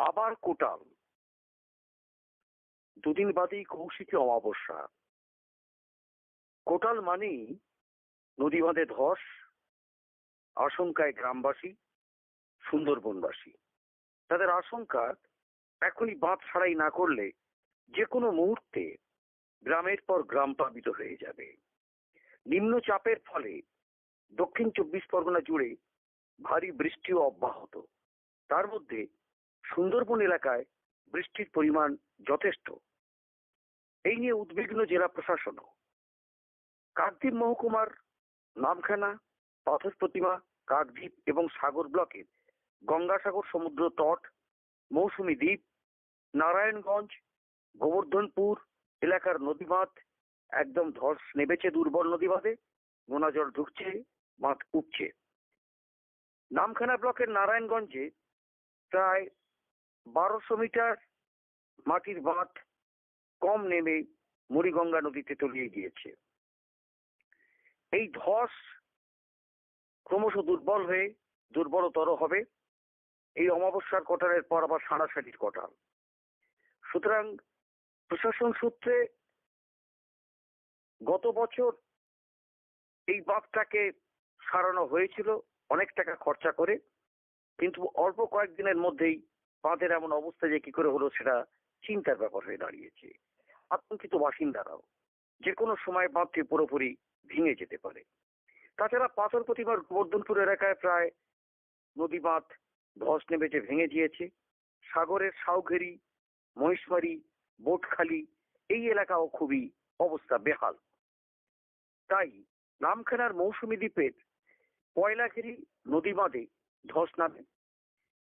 আবার কোটাল। দুদিন বাদেই কৌশিকী অমাবস্যা। কোটাল মানেই নদী বাঁধে ধস, আশঙ্কায় গ্রামবাসী, সুন্দরবনবাসী। তাদের আশঙ্কা এখনই বাঁধ ছাড়াই না করলে যে কোনো মুহূর্তে গ্রামের পর গ্রাম প্লাবিত হয়ে যাবে। নিম্নচাপের ফলে দক্ষিণ চব্বিশ পরগনা জুড়ে ভারী বৃষ্টিও অব্যাহত। তার মধ্যে সুন্দরবন এলাকায় বৃষ্টির পরিমাণ যথেষ্ট। এই নিয়ে উদ্বিগ্ন জেলা প্রশাসনও। কাকদ্বীপ মহকুমার নামখানা, পাথর প্রতিমা, কাকদ্বীপ এবং সাগর ব্লকের গঙ্গাসাগর সমুদ্র তট, মৌসুমী দ্বীপ, নারায়ণগঞ্জ, গোবর্ধনপুর এলাকার নদীবাঁধ একদম ধস নেমেছে দুর্বল নদীবাঁধে নোনা জল ঢুকছে বাঁধ উঠছে নামখানা ব্লকের নারায়ণগঞ্জে প্রায় বারোশো মিটার মাটির বাঁধ কম নেমে মুড়িগঙ্গা নদীতে তলিয়ে গিয়েছে। এই ধস ক্রমশ দুর্বল হয়ে দুর্বলতর হবে। এই অমাবস্যার কটারের পর আবার সাড়াসাড়ির কটাল সুতরাং প্রশাসন সূত্রে গত বছর এই বাঁধটাকে সারানো হয়েছিল অনেক টাকা খরচা করে, কিন্তু অল্প কয়েকদিনের মধ্যেই বাঁধের এমন অবস্থা যে কি করে হলো সেটা চিন্তার ব্যাপার হয়ে দাঁড়িয়েছে। আতঙ্কিত বাসিন্দারাও যে কোনো সময় বাঁধটি পুরোপুরি ভেঙে যেতে পারে। তাছাড়া পাথর প্রতিমার গোবর্ধনপুর এলাকায় প্রায় নদী বাঁধ ধস নেমেছে ভেঙে দিয়েছে। সাগরের সাউঘেরি মহিষমারি বোটখালি এই এলাকাও খুবই অবস্থা বেহাল। তাই নামখানার মৌসুমী দ্বীপের পয়লাঘেরি নদী বাঁধে ধস নামে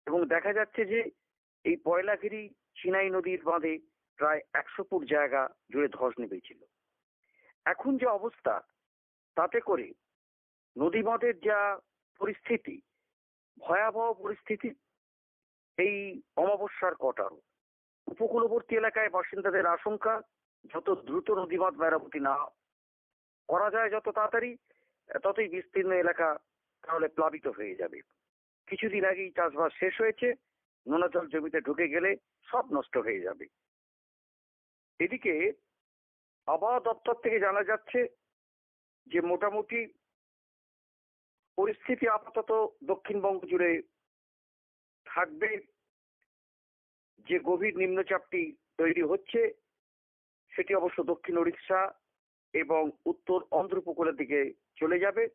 এবং দেখা যাচ্ছে যে এই পয়লাঘেরি চিনাই নদীর বাঁধে প্রায় একশো ফুট জায়গা জুড়ে ধস নেমেছিল। এখন যে অবস্থা, তাতে করে নদী বাঁধের যা পরিস্থিতি, ভয়াবহ পরিস্থিতি, এই অমাবস্যার কটার। উপকূলবর্তী এলাকায় বাসিন্দাদের আশঙ্কা, যত দ্রুত নদীবাঁধ মেরামতি না করা যায় যত তাড়াতাড়ি, ততই বিস্তীর্ণ এলাকা তাহলে প্লাবিত হয়ে যাবে। কিছুদিন আগেই চাষবাস শেষ হয়েছে নোনা জল জমিতে ঢুকে গেলে সব নষ্ট হয়ে যাবে। এদিকে আবহাওয়া দপ্তর থেকে জানা যাচ্ছে যে মোটামুটি পরিস্থিতি আপাতত দক্ষিণবঙ্গ জুড়ে থাকবে। যে গভীর নিম্নচাপটি তৈরি হচ্ছে সেটি অবশ্য দক্ষিণ উড়িষ্যা এবং উত্তর অন্ধ্র উপকূলের দিকে চলে যাবে।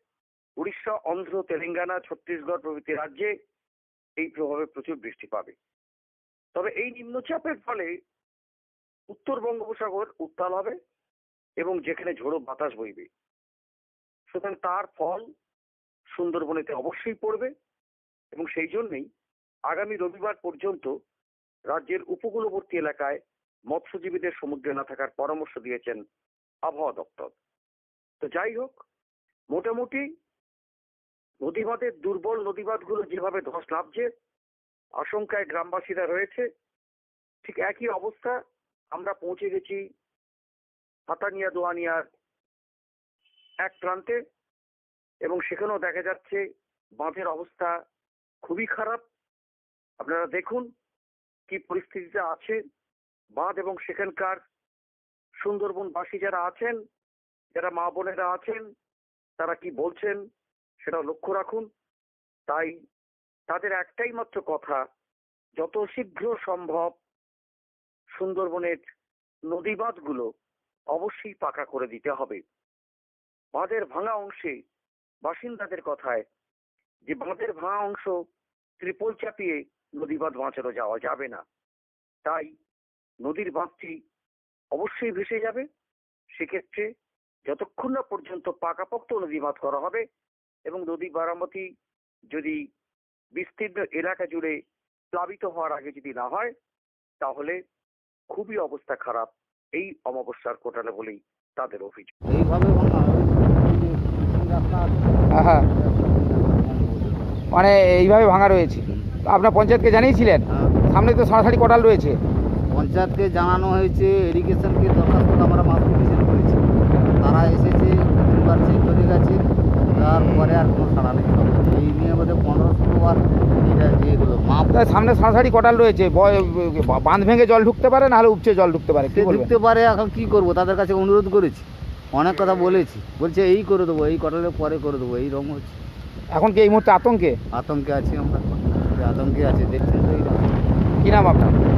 উড়িষ্যা অন্ধ্র, তেলেঙ্গানা, ছত্তিশগড় প্রভৃতি রাজ্যে এই প্রভাবে প্রচুর বৃষ্টি পাবে। তবে এই নিম্নচাপের ফলে উত্তর বঙ্গোপসাগর উত্তাল হবে এবং যেখানে ঝোড়ো বাতাস বইবে। সুতরাং তার ফল সুন্দরবনেতে অবশ্যই পড়বে এবং সেই জন্যই আগামী রবিবার পর্যন্ত রাজ্যের উপকূলবর্তী এলাকায় মৎস্যজীবীদের সমুদ্রে না থাকার পরামর্শ দিয়েছেন আবহাওয়া দপ্তর। তো যাই হোক, মোটামুটি নদীবাঁধের দুর্বল নদীবাঁধগুলো যেভাবে ধস নামছে, আশঙ্কায় গ্রামবাসীরা রয়েছে, ঠিক একই অবস্থা, আমরা পৌঁছে গেছি হাতানিয়া দোয়ানিয়ার এক প্রান্তে এবং সেখানেও দেখা যাচ্ছে বাঁধের অবস্থা খুবই খারাপ। আপনারা দেখুন কি পরিস্থিতিতে আছে বাঁধ এবং সেখানকার সুন্দরবনবাসী যারা আছেন, যারা মা বোনেরা আছেন, তারা কি বলছেন? সেটা লক্ষ্য রাখুন। তাই তাদের একটাই মাত্র কথা, যত শীঘ্র সম্ভব সুন্দরবনের নদী বাঁধগুলো অবশ্যই পাকা করে দিতে হবে। বাঁধের ভাঙা অংশে বাসিন্দাদের কথায় যে বাঁধের ভাঙা অংশ ত্রিপল চাপিয়ে নদী বাঁধ বাঁচানো যাওয়া যাবে না। তাই নদীর বাঁধটি অবশ্যই ভেসে যাবে। সেক্ষেত্রে যতক্ষণ না পর্যন্ত পাকাপোক্ত নদী বাঁধ করা হবে এবং নদী মেরামতি যদি বিস্তীর্ণ এলাকা জুড়ে প্লাবিত হওয়ার আগে যদি না হয় তাহলে খুবই অবস্থা খারাপ। এই অমাবস্যার কোটালে বলেই তাদের অভিযোগ। হ্যাঁ মানে এইভাবে ভাঙা রয়েছে। আপনার পঞ্চায়েতকে জানিয়েছিলেন? হ্যাঁ, সামনে তো সরাসরি কোটাল রয়েছে। পঞ্চায়েতকে জানানো হয়েছে এডুকেশনকে দরখাস্ত আমরা পিটিশন করেছি তারা এসেছে তিনবার চেক করে গেছে। তারপরে আর কোনো সাড়া নেই। এই নিয়ে বোধহয় পনেরো ষোলো বার এটা যেগুলো মাপ। সামনে সাড়াসাড়ি কোটাল রয়েছে? বয়- বাঁধ ভেঙে জল ঢুকতে পারে নাহলে উপচে জল ঢুকতে পারে? কি ঢুকতে পারে এখন কি করব? তাদের কাছে অনুরোধ করেছি। অনেক কথা বলেছি। বলছে এই করে দেবো এই কটালের পরে করে দেবো এই রকম হচ্ছে। এখন কি এই মুহূর্তে আতঙ্কে? আতঙ্কে আছি আমরা। আতঙ্কে আছি দেখছেন তো এই কি নাম আপনার? মাথা।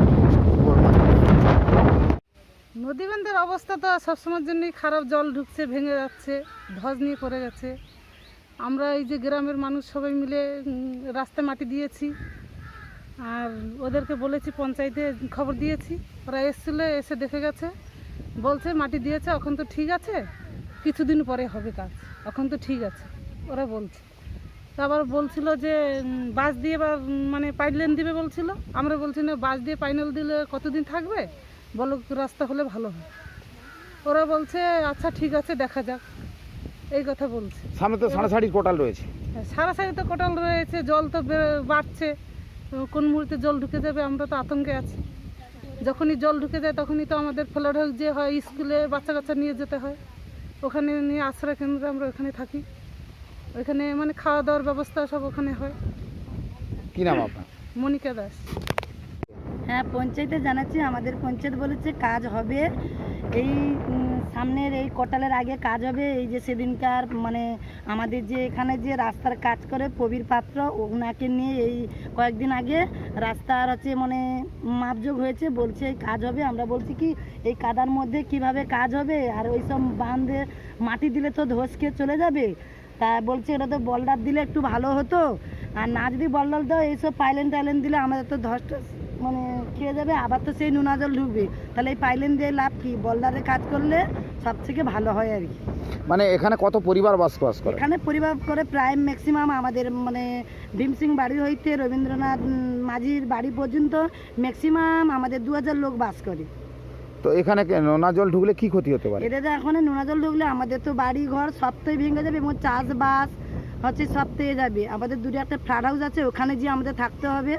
অবস্থা তো সবসময়ের জন্যই খারাপ। জল ঢুকছে ভেঙে যাচ্ছে ধস নিয়ে পড়ে গেছে। আমরা এই যে গ্রামের মানুষ সবাই মিলে রাস্তা মাটি দিয়েছি। আর ওদেরকে বলেছি, পঞ্চায়েতে খবর দিয়েছি। ওরা এসেছিল, এসে দেখে গেছে। বলছে, মাটি দিয়েছে, এখন তো ঠিক আছে। কিছুদিন পরে হবে কাজ। এখন তো ঠিক আছে। ওরা বলছে। আবার বলছিল যে বাস দিয়ে বা মানে পাইপলাইন দিবে বলছিল। আমরা বলছি, না বাস দিয়ে পাইনাল দিলে কতদিন থাকবে? বলো রাস্তা হলে ভালো হয়। ওরা বলছে আচ্ছা ঠিক আছে, দেখা যাক। এই কথা বলছে। সামনে তো সাড়াসাড়ি কোটাল রয়েছে। সারা সারি তো কোটাল রয়েছে জল তো বাড়ছে। কোন মুহূর্তে জল ঢুকে যাবে আমরা তো আতঙ্কে আছি। যখনই জল ঢুকে যায় তখনই তো আমাদের ফেলাঢক যে হয় স্কুলে বাচ্চা কাচ্চা নিয়ে যেতে হয়। ওখানে নিয়ে আশ্রয় কেন্দ্রে আমরা ওখানে থাকি। ওইখানে মানে খাওয়া দাওয়ার ব্যবস্থা সব ওখানে হয়। কি নাম আপনার? মনিকা দাস। হ্যাঁ পঞ্চায়েতে জানাচ্ছি আমাদের পঞ্চায়েত বলেছে কাজ হবে। এই সামনের এই কটালের আগে কাজ হবে, এই যে সেদিনকার মানে আমাদের যে এখানে যে রাস্তার কাজ করে প্রবীর পাত্র ওনাকে নিয়ে এই কয়েকদিন আগে রাস্তার হচ্ছে মানে মাপযোগ হয়েছে, বলছে এই কাজ হবে। আমরা বলছি কি, এই কাদার মধ্যে কীভাবে কাজ হবে? আর ওই সব বাঁধে মাটি দিলে তো ধস খেয়ে চলে যাবে। তা বলছে এটা তো বলডার দিলে একটু ভালো হতো। আর না যদি বলডার দাও, এইসব পাইলেন টাইলেন দিলে আমাদের তো ধস মানে খেয়ে যাবে আবার তো সেই নোনা জল ঢুকবে। তাহলে এই পাইলেন দিয়ে লাভ কি? বলদারে কাজ করলে সব থেকে ভালো হয় আর কি। মানে এখানে কত পরিবার বসবাস করে? এখানে পরিবার করে প্রায় ম্যাক্সিমাম আমাদের মানে ভীমসিং বাড়ি হইতে রবীন্দ্রনাথ মাঝির বাড়ি পর্যন্ত ম্যাক্সিমাম আমাদের দু হাজার লোক বাস করে। তো এখানে নোনা জল ঢুকলে কি ক্ষতি হতে পারে? এটা তো এখন নোনা জল ঢুকলে আমাদের তো বাড়ি ঘর সবটাই ভেঙে যাবে এবং চাষবাস হচ্ছে সবটাই যাবে। আমাদের দূরে একটা ফ্ল্যাট হাউস আছে ওখানে গিয়ে আমাদের থাকতে হবে।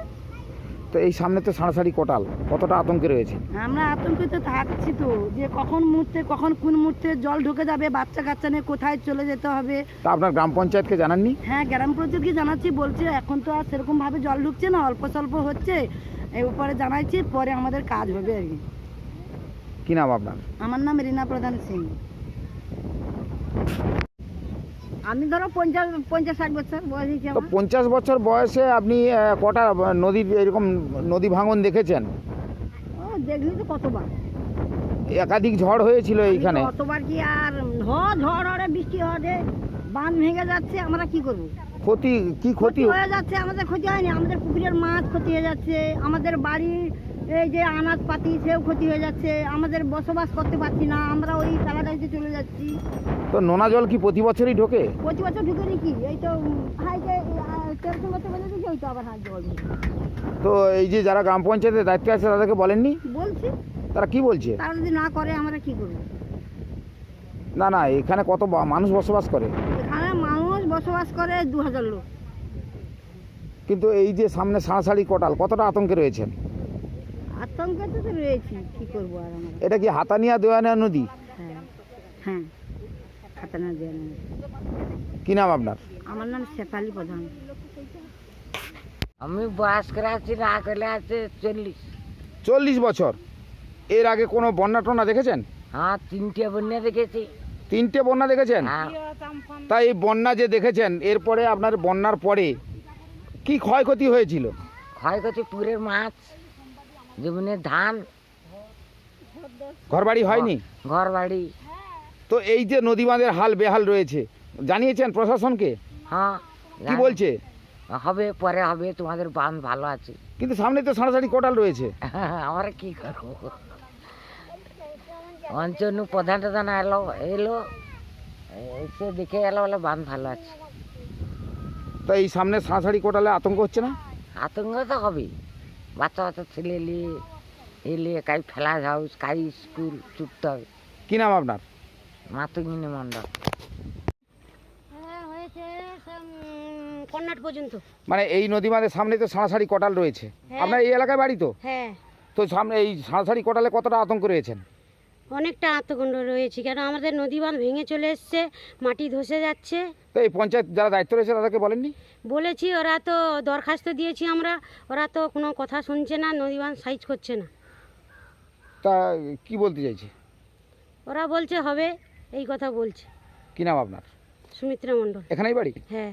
তো এই সামনে তো সাড়াসাড়ি কোটাল কতটা আতঙ্কে রয়েছে? আমরা আতঙ্কিত থাকছি তো যে কখন মুহূর্তে কখন কোন মুহূর্তে জল ঢুকে যাবে বাচ্চা কাচ্চা নিয়ে কোথায় চলে যেতে হবে। তা আপনার গ্রাম পঞ্চায়েতকে জানাননি? হ্যাঁ গ্রাম পঞ্চায়েতকে জানাচ্ছি বলছে এখন তো আর সেরকম ভাবে জল ঢুকছে না অল্প স্বল্প হচ্ছে। এই উপরে জানাইছি পরে আমাদের কাজ হবে আর কি। কি নাম আপনার? আমার নাম রীনা প্রধান সিং। আমি ধরো পঞ্চাশ পঞ্চাশ ষাট বছর বয়স হয়েছে তো আমার। পঞ্চাশ বছর বয়সে আপনি আহ, কটা নদীর এরকম নদী ভাঙন দেখেছেন? ও দেখলি তো কতবার। একাধিক ঝড় হয়েছিল এইখানে। কতবার কি আর হ ঝড় হরে বৃষ্টি হরে বাঁধ ভেঙে যাচ্ছে আমরা কি করব? ক্ষতি কি ক্ষতি ক্ষতি? হয়ে যাচ্ছে আমাদের ক্ষতি হয়নি। আমাদের পুকুরের মাছ ক্ষতি হয়ে যাচ্ছে আমাদের বাড়ির এই যে আনাজপাতি সেও ক্ষতি হয়ে যাচ্ছে আমাদের বসবাস করতে পারছি না আমরা ওই প্যারাডাইসে চলে যাচ্ছি। তো নোনা জল কি প্রতি বছরই ঢোকে? প্রতি বছর ঢুকে কি? এই তো হাইটে তেরোশো বছর বেজে দিচ্ছে ওই তো আবার হাইটে জল তো এই যে যারা গ্রাম পঞ্চায়েতের দায়িত্বে আছে তাদেরকে বলেননি? বলছি। তারা কি বলছে? তারা যদি না করে আমরা কি করব? না না এখানে কত মানুষ বসবাস করে। এখানে মানুষ বসবাস করে দু হাজার লোক। কিন্তু এই যে সামনে সাড়াসাড়ি কোটাল কতটা আতঙ্কে রয়েছেন? আতঙ্কে তো তো রয়েছি কি করব আর আমরা এটা কি হাতানিয়া দেওয়ানিয়া নদী? হ্যাঁ হ্যাঁ কি নাম আপনার? আমার নাম শেফালি প্রধান। আমি বয়স করে আছি না করলে আছে চল্লিশ। চল্লিশ বছর। এর আগে কোনো বন্যা টন্যা দেখেছেন? হ্যাঁ তিনটে বন্যা দেখেছি। তিনটে বন্যা দেখেছেন? হ্যাঁ। তাই এই বন্যা যে দেখেছেন এরপরে আপনার বন্যার পরে কি ক্ষয়ক্ষতি হয়েছিল? ক্ষয়ক্ষতি পুরের মাছ যেমনি ধান। ঘরবাড়ি হয়নি? ঘর বাড়ি তো এই যে নদী বাঁধের হাল বেহাল রয়েছে জানিয়েছেন প্রশাসনকে? হ্যাঁ কি বলছে? হবে পরে হবে তোমাদের বাঁধ ভালো আছে। কিন্তু সামনে তো সাড়াসাড়ি কোটাল রয়েছে। আমরা কি করব? অঞ্চল প্রধান টধান এলো এলো এসে দেখে এলো বলে বাঁধ ভালো আছে। তো এই সামনে সাড়াসাড়ি কোটালে আতঙ্ক হচ্ছে না? আতঙ্ক তো হবেই। বাচ্চা বাচ্চা ছেলে নিয়ে এলে কাই ফেলাজ হাউস কাই স্কুল ছুটতে হবে। কি নাম আপনার? মাতঙ্গিনী মণ্ডল। হ্যাঁ পর্যন্ত। মানে এই নদী বাঁধের সামনে তো সাড়াসাড়ি কোটাল রয়েছে। হ্যাঁ। আপনার এই এলাকায় বাড়ি তো? হ্যাঁ। তো সামনে এই সাড়াসাড়ি কোটালে কতটা আতঙ্ক রয়েছেন? অনেকটা আত্মগণ্ড রয়েছে। কেন? আমাদের নদী বাঁধ ভেঙে চলে এসছে মাটি ধসে যাচ্ছে। তো এই পঞ্চায়েত যারা দায়িত্ব রয়েছে তাদেরকে বলেননি? বলেছি ওরা তো দরখাস্ত দিয়েছি আমরা। ওরা তো কোনো কথা শুনছে না নদী বাঁধ সাইজ করছে না। তা কি বলতে চাইছে? ওরা বলছে হবে এই কথা বলছে। কি নাম আপনার? সুমিত্রা মণ্ডল। এখানেই বাড়ি? হ্যাঁ।